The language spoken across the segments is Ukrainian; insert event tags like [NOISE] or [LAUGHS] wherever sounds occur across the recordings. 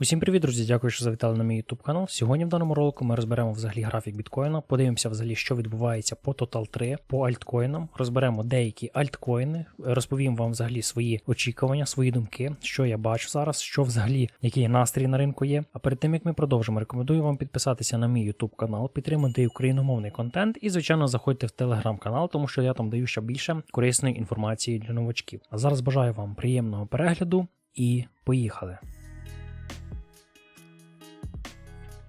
Усім привіт, друзі! Дякую, що завітали на мій YouTube канал. Сьогодні в даному ролику ми розберемо взагалі графік біткоїна, подивимося взагалі, що відбувається по Total 3, по альткоїнам, розберемо деякі альткоїни, розповім вам взагалі свої очікування, свої думки, що я бачу зараз, що взагалі, який настрій на ринку є. А перед тим як ми продовжимо, рекомендую вам підписатися на мій YouTube канал, підтримати україномовний контент і, звичайно, заходьте в телеграм-канал, тому що я там даю ще більше корисної інформації для новачків. А зараз бажаю вам приємного перегляду і поїхали!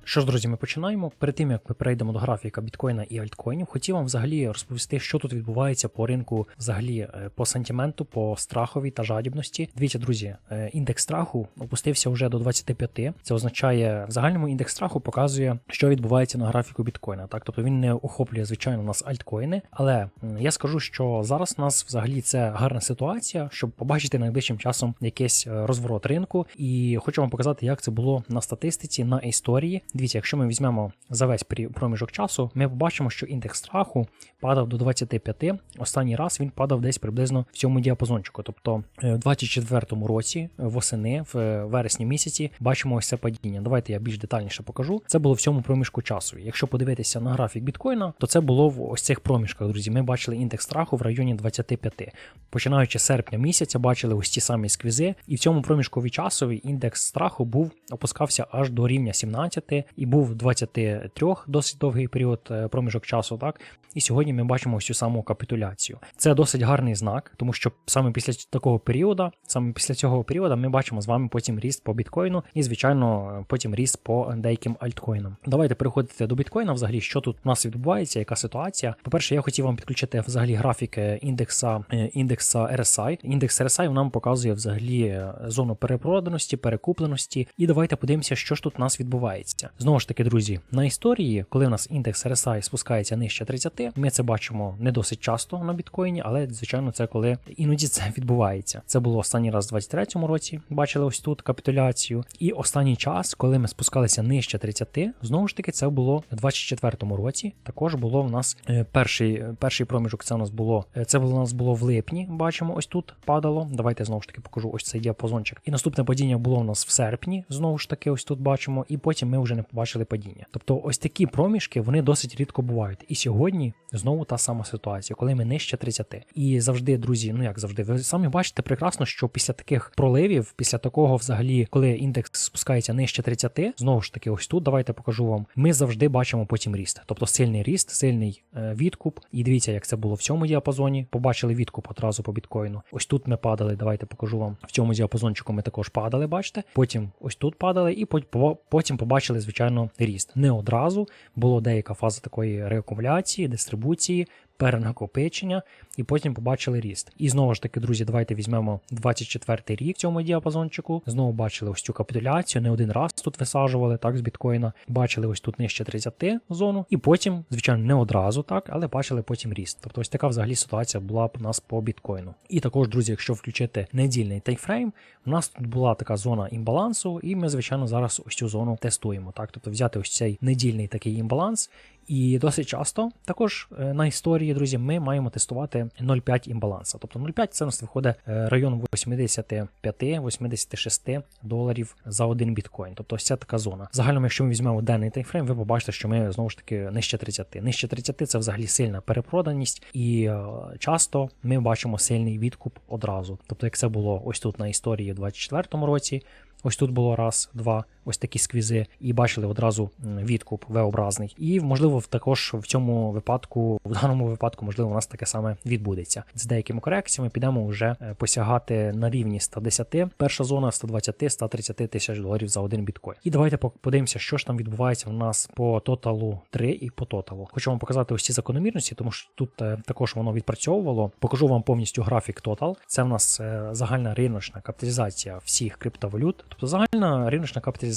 Що ж, друзі, ми починаємо. Перед тим як ми перейдемо до графіка біткоїна і альткоїнів, хотів вам взагалі розповісти, що тут відбувається по ринку, взагалі е, по сантименту, по страховій та жадібності. Дивіться, друзі, е, індекс страху опустився вже до 25. Це означає, в загальному індекс страху показує, що відбувається на графіку біткоїна. Так, тобто він не охоплює, звичайно, нас альткоїни. Але я скажу, що зараз у нас взагалі це гарна ситуація, щоб побачити найближчим часом якийсь е, розворот ринку. І хочу вам показати, як це було на статистиці, на історії. Дивіться, якщо ми візьмемо за весь проміжок часу, ми побачимо, що індекс страху падав до 25. Останній раз він падав десь приблизно в цьому діапазончику. Тобто е, в 24-му році, восени, в е, вересні місяці, бачимо ось це падіння. Давайте я більш детальніше покажу. Це було в цьому проміжку часу. Якщо подивитися на графік біткоїна, то це було в ось цих проміжках, друзі. Ми бачили індекс страху в районі 25. Починаючи з серпня місяця, бачили ось ті самі сквізи, і в цьому проміжкові часові індекс страху був опускався аж до рівня 17 і був 23 досить довгий період е, проміжок часу. Так і сьогодні ми бачимо цю саму капітуляцію. Це досить гарний знак, тому що саме після такого періоду, саме після цього періоду, ми бачимо з вами потім ріст по біткоїну і, звичайно, потім ріст по деяким альткоїнам. Давайте переходити до біткоїна. Взагалі, що тут у нас відбувається, яка ситуація. По-перше, я хотів вам підключити взагалі графік індекса е, індекса RSI. Індекс RSI нам показує взагалі е, зону перепроданості, перекупленості. І давайте подивимося, що ж тут у нас відбувається. Знову ж таки, друзі, на історії, коли у нас індекс RSI спускається нижче 30, ми це бачимо не досить часто на біткоїні, але звичайно, це коли іноді це [LAUGHS] відбувається. Це було останній раз у 23-му році. Бачили ось тут капітуляцію. І останній час, коли ми спускалися нижче 30, знову ж таки, це було у 24-му році. Також було в нас е, перший, перший проміжок. Це у нас було е, це було у нас було в липні. Бачимо, ось тут падало. Давайте знову ж таки покажу ось цей діапазончик. І наступне падіння було у нас в серпні. Знову ж таки, ось тут бачимо, і потім ми вже не побачили падіння. Тобто, ось такі проміжки вони досить рідко бувають. І сьогодні знову та сама ситуація, коли ми нижче 30. І завжди, друзі, ну як завжди, ви самі бачите прекрасно, що після таких проливів, після такого, взагалі, коли індекс спускається нижче 30, знову ж таки, ось тут давайте покажу вам. Ми завжди бачимо потім ріст. Тобто сильний ріст, сильний е, відкуп. І дивіться, як це було в цьому діапазоні. Побачили відкуп одразу по біткоїну. Ось тут ми падали. Давайте покажу вам. В цьому діапазончику ми також падали, бачите. Потім ось тут падали, і по- по- потім побачили, звичайно, ріст. Не одразу було деяка фаза такої реакумуляції, дистрибуції. Перенакопичення, і потім побачили ріст. І знову ж таки, друзі, давайте візьмемо 24 рік цьому діапазончику. Знову бачили ось цю капітуляцію. Не один раз тут висаджували так з біткоїна. Бачили ось тут нижче 30 зону, і потім, звичайно, не одразу так, але бачили потім ріст. Тобто, ось така взагалі ситуація була б у нас по біткоїну. І також, друзі, якщо включити недільний таймфрейм, у нас тут була така зона імбалансу, і ми, звичайно, зараз ось цю зону тестуємо. Так, тобто взяти ось цей недільний такий імбаланс. І досить часто також е, на історії, друзі, ми маємо тестувати 0,5 імбаланса. Тобто 0,5 це у нас виходить е, район 85-86 доларів за один біткоін. Тобто ось ця така зона. Загально, якщо ми візьмемо денний таймфрейм, ви побачите, що ми знову ж таки нижче 30. Нижче 30 це взагалі сильна перепроданість, і е, часто ми бачимо сильний відкуп одразу. Тобто, як це було ось тут на історії у 24-му році. Ось тут було раз, два, ось такі сквізи, і бачили одразу відкуп V-образний. І можливо, також в цьому випадку, в даному випадку, можливо, у нас таке саме відбудеться. З деякими корекціями підемо вже е, посягати на рівні 110, перша зона 120-130 тисяч доларів за один біткоін. І давайте подивимося, що ж там відбувається в нас по тоталу 3 і по тоталу. Хочу вам показати ось ці закономірності, тому що тут е, також воно відпрацьовувало. Покажу вам повністю графік тотал. Це в нас е, загальна риночна капіталізація всіх криптовалют, тобто загальна риночна капіталізація.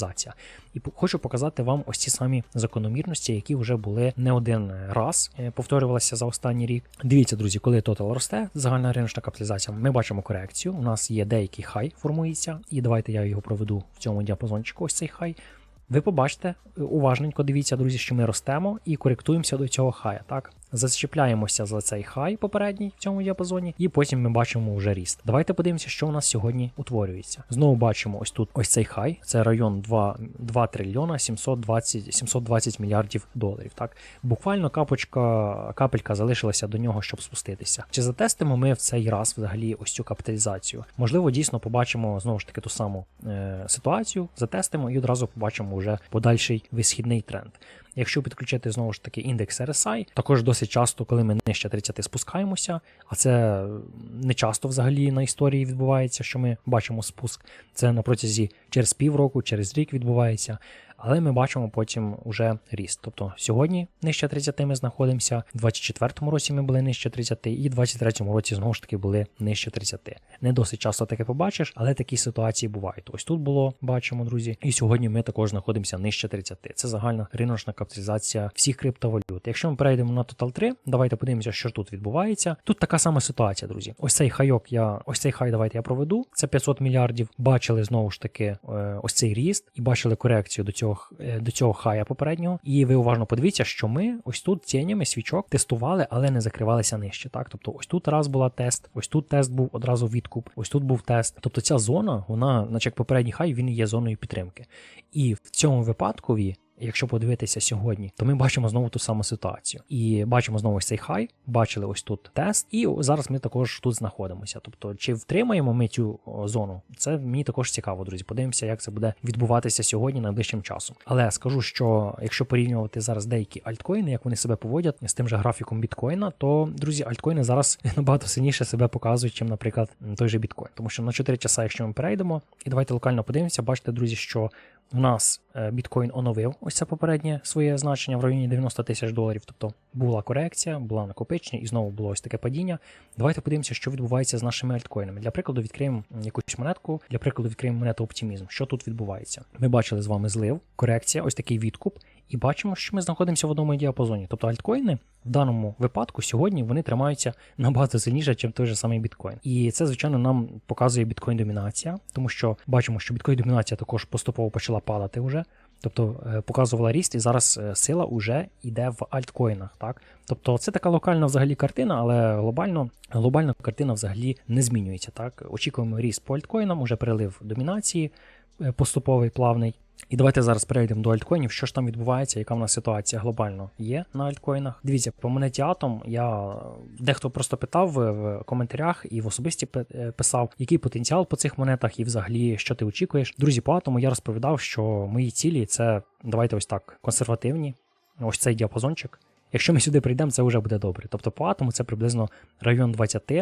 І хочу показати вам ось ці самі закономірності, які вже були не один раз е, повторювалися за останній рік. Дивіться, друзі, коли тотал росте, загальна риночна капіталізація, ми бачимо корекцію. У нас є деякий хай формується, і давайте я його проведу в цьому діапазончику. Ось цей хай. Ви побачите, е, уважненько дивіться, друзі, що ми ростемо і коректуємося до цього хая. Так, зачіпляємося за цей хай попередній в цьому діапазоні, і потім ми бачимо вже ріст. Давайте подивимося, що у нас сьогодні утворюється. Знову бачимо ось тут ось цей хай, це район 2, 2 трильйона 720, 720 мільярдів доларів. Так, буквально капочка, капелька залишилася до нього, щоб спуститися. Чи затестимо ми в цей раз взагалі ось цю капіталізацію? Можливо, дійсно побачимо знову ж таки ту саму е, ситуацію, затестимо і одразу побачимо вже подальший висхідний тренд. Якщо підключити знову ж таки індекс RSI, також досить часто, коли ми нижче 30 спускаємося, а це не часто взагалі на історії відбувається, що ми бачимо спуск. Це на протязі через півроку, через рік відбувається. Але ми бачимо потім уже ріст. Тобто сьогодні нижче 30 ми знаходимося, в 24-му році ми були нижче 30, і в 23-му році знову ж таки були нижче 30. Не досить часто таке побачиш, але такі ситуації бувають. Ось тут було, бачимо, друзі. І сьогодні ми також знаходимося нижче 30. Це загальна риночна капіталізація всіх криптовалют. Якщо ми перейдемо на Total 3, давайте подивимося, що тут відбувається. Тут така сама ситуація, друзі. Ось цей хайок, я ось цей хай давайте я проведу. Це 500 мільярдів. Бачили знову ж таки е, ось цей ріст і бачили корекцію до цього е, до цього хая попереднього. І ви уважно подивіться, що ми ось тут тінями свічок тестували, але не закривалися нижче. Так, тобто, ось тут раз була тест, ось тут тест був одразу відкуп, ось тут був тест. Тобто ця зона, вона, наче як попередній хай, він є зоною підтримки. І в цьому випадкові. Якщо подивитися сьогодні, то ми бачимо знову ту саму ситуацію. І бачимо знову цей хай, бачили ось тут тест, і зараз ми також тут знаходимося. Тобто, чи втримаємо ми цю зону? Це мені також цікаво, друзі. Подивимося, як це буде відбуватися сьогодні найближчим часом. Але скажу, що якщо порівнювати зараз деякі альткоїни, як вони себе поводять з тим же графіком біткоїна, то друзі, альткоїни зараз [LAUGHS] набагато сильніше себе показують, чим, наприклад, той же біткоін. Тому що на 4 часа, якщо ми перейдемо, і давайте локально подивимося, бачите, друзі, що у нас е, біткоін оновив ось це попереднє своє значення в районі 90 тисяч доларів. Тобто була корекція, була накопичення і знову було ось таке падіння. Давайте подивимося, що відбувається з нашими альткоїнами. Для прикладу, відкриємо якусь монетку. Для прикладу, відкриємо монету оптимізм. Що тут відбувається? Ми бачили з вами злив, корекція, ось такий відкуп, і бачимо, що ми знаходимося в одному діапазоні. Тобто альткоїни в даному випадку сьогодні вони тримаються набагато сильніше, ніж той же самий біткоін. І це, звичайно, нам показує біткоін-домінація, тому що бачимо, що біткоін-домінація також поступово почала падати вже. Тобто е, показувала ріст, і зараз е, сила вже йде в альткоїнах. Так? Тобто це така локальна взагалі картина, але глобально глобальна картина взагалі не змінюється. Так? Очікуємо ріст по альткоїнам, уже перелив домінації е, поступовий плавний. І давайте зараз перейдемо до альткоїнів, що ж там відбувається, яка в нас ситуація глобально є на альткоїнах. Дивіться, по монеті Atom я дехто просто питав в, коментарях і в особисті писав, який потенціал по цих монетах і взагалі що ти очікуєш. Друзі, по атому я розповідав, що мої цілі це давайте ось так консервативні. Ось цей діапазончик. Якщо ми сюди прийдемо, це вже буде добре. Тобто по атому це приблизно район 20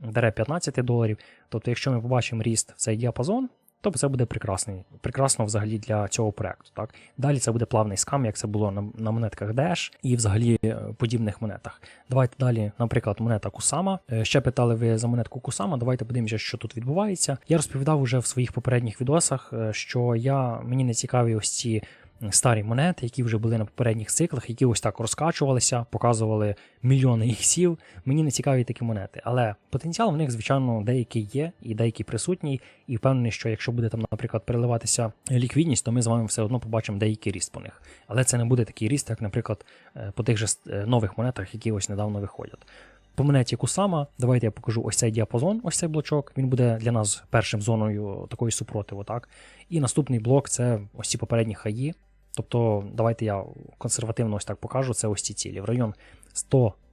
даре 15 доларів. Тобто, якщо ми побачимо ріст в цей діапазон, то це буде прекрасний, прекрасно взагалі для цього проекту. Так далі це буде плавний скам, як це було на, на монетках Dash і взагалі е, подібних монетах. Давайте далі, наприклад, монета Кусама. Е, Ще питали ви за монетку Кусама. Давайте подивимося, що тут відбувається. Я розповідав уже в своїх попередніх відосах, е, що я мені не цікаві ось ці. Старі монети, які вже були на попередніх циклах, які ось так розкачувалися, показували мільйони іксів. Мені не цікаві такі монети. Але потенціал в них, звичайно, деякий є і деякий присутній. І впевнений, що якщо буде там, наприклад, переливатися ліквідність, то ми з вами все одно побачимо деякий ріст по них. Але це не буде такий ріст, як, наприклад, е, по тих же е, нових монетах, які ось недавно виходять. По монеті Кусама, давайте я покажу ось цей діапазон, ось цей блочок. Він буде для нас першим зоною такої супротиву. так? І наступний блок це ось ці попередні хаї. Тобто, давайте я консервативно ось так покажу. Це ось ці цілі. В район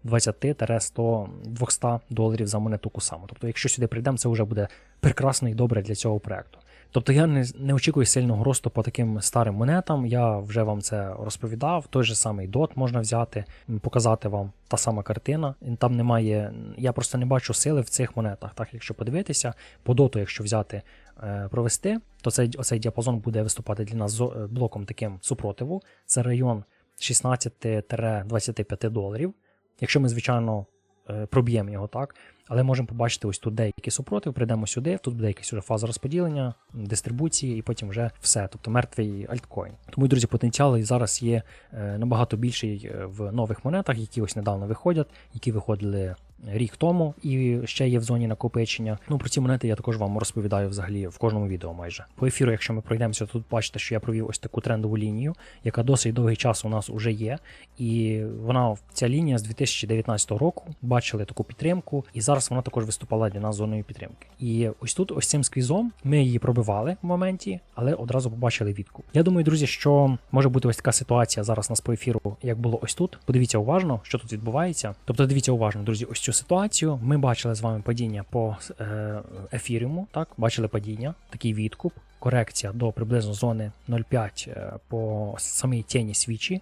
120-100-200 доларів за монету Кусама. Тобто, якщо сюди прийдемо, це вже буде прекрасно і добре для цього проекту. Тобто я не, не очікую сильного росту по таким старим монетам. Я вже вам це розповідав. Той же самий DOT можна взяти, показати вам та сама картина. Там немає. Я просто не бачу сили в цих монетах. Так, якщо подивитися, по доту, якщо взяти е, провести, то цей оцей діапазон буде виступати для нас е, блоком таким супротиву. Це район 16-25 доларів. Якщо ми, звичайно, е, проб'ємо його так. Але можемо побачити ось тут деякі супротив, прийдемо сюди, тут буде якась уже фаза розподілення, дистрибуції, і потім вже все, тобто мертвий альткоін. Тому, друзі, потенціал зараз є е, набагато більший е, в нових монетах, які ось недавно виходять, які виходили рік тому і ще є в зоні накопичення. Ну про ці монети я також вам розповідаю взагалі в кожному відео майже. По ефіру, якщо ми пройдемося, тут бачите, що я провів ось таку трендову лінію, яка досить довгий час у нас вже є. І вона ця лінія з 2019 року бачили таку підтримку, і зараз вона також виступала для нас зоною підтримки. І ось тут, ось цим сквізом, ми її пробивали в моменті, але одразу побачили відкуп. Я думаю, друзі, що може бути ось така ситуація зараз нас по ефіру, як було ось тут. Подивіться уважно, що тут відбувається. Тобто, дивіться уважно, друзі, ось цю ситуацію. Ми бачили з вами падіння по е, ефіріуму. Так, бачили падіння, такий відкуп, корекція до приблизно зони 0,5 е, по самій тіні свічі.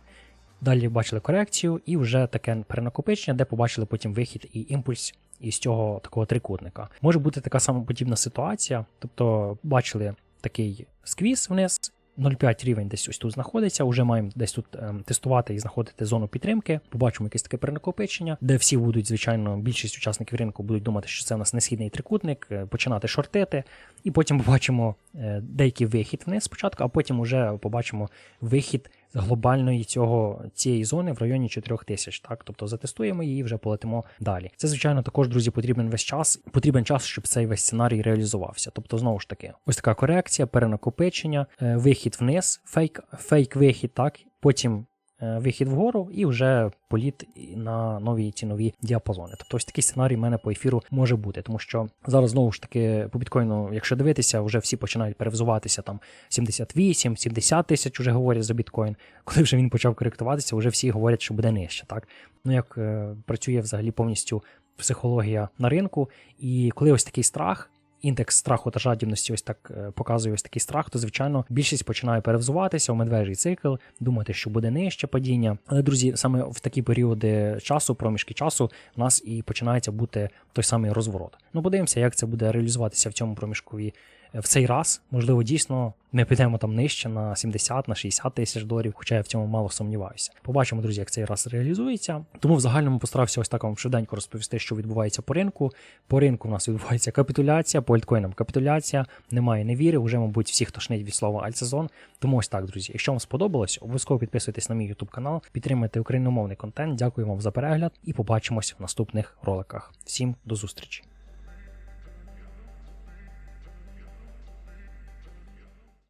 Далі бачили корекцію і вже таке перенакопичення, де побачили потім вихід і імпульс із цього такого трикутника. Може бути така сама подібна ситуація, тобто бачили такий сквіз вниз. 0,5 рівень десь ось тут знаходиться. Уже маємо десь тут ем, тестувати і знаходити зону підтримки. Побачимо якесь таке перенакопичення, де всі будуть, звичайно, більшість учасників ринку будуть думати, що це у нас несхідний трикутник, е, починати шортити, і потім побачимо е, деякий вихід вниз спочатку, а потім уже побачимо вихід глобальної цього цієї зони в районі 4000, так тобто затестуємо її, вже полетимо далі. Це звичайно також, друзі, потрібен весь час. Потрібен час, щоб цей весь сценарій реалізувався. Тобто, знову ж таки, ось така корекція, перенакопичення, е, вихід вниз, фейк, фейк вихід, так потім. Е, Вихід вгору і вже політ на нові цінові діапазони. Тобто ось такий сценарій в мене по ефіру може бути, тому що зараз знову ж таки по біткоїну, якщо дивитися, вже всі починають перевзуватися там 78, 70 тисяч вже говорять за біткоін. Коли вже він почав коректуватися, вже всі говорять, що буде нижче. Так ну як е, працює взагалі повністю психологія на ринку, і коли ось такий страх. Індекс страху та жадібності ось так е, показує ось такий страх, то звичайно більшість починає перевзуватися у медвежий цикл, думати, що буде нижче падіння. Але друзі, саме в такі періоди часу, проміжки часу, у нас і починається бути той самий розворот. Ну подивимося, як це буде реалізуватися в цьому проміжкові в цей раз. Можливо, дійсно ми підемо там нижче на 70, на 60 тисяч доларів, хоча я в цьому мало сумніваюся. Побачимо, друзі, як цей раз реалізується. Тому в загальному постарався ось так вам швиденько розповісти, що відбувається по ринку. По ринку у нас відбувається капітуляція, по альткоїнам капітуляція. Немає невіри. Уже, мабуть, всіх тошнить від слова альтсезон. Тому ось так, друзі. Якщо вам сподобалось, обов'язково підписуйтесь на мій YouTube канал, підтримуйте україномовний контент. Дякую вам за перегляд і побачимось в наступних роликах. Всім до зустрічі!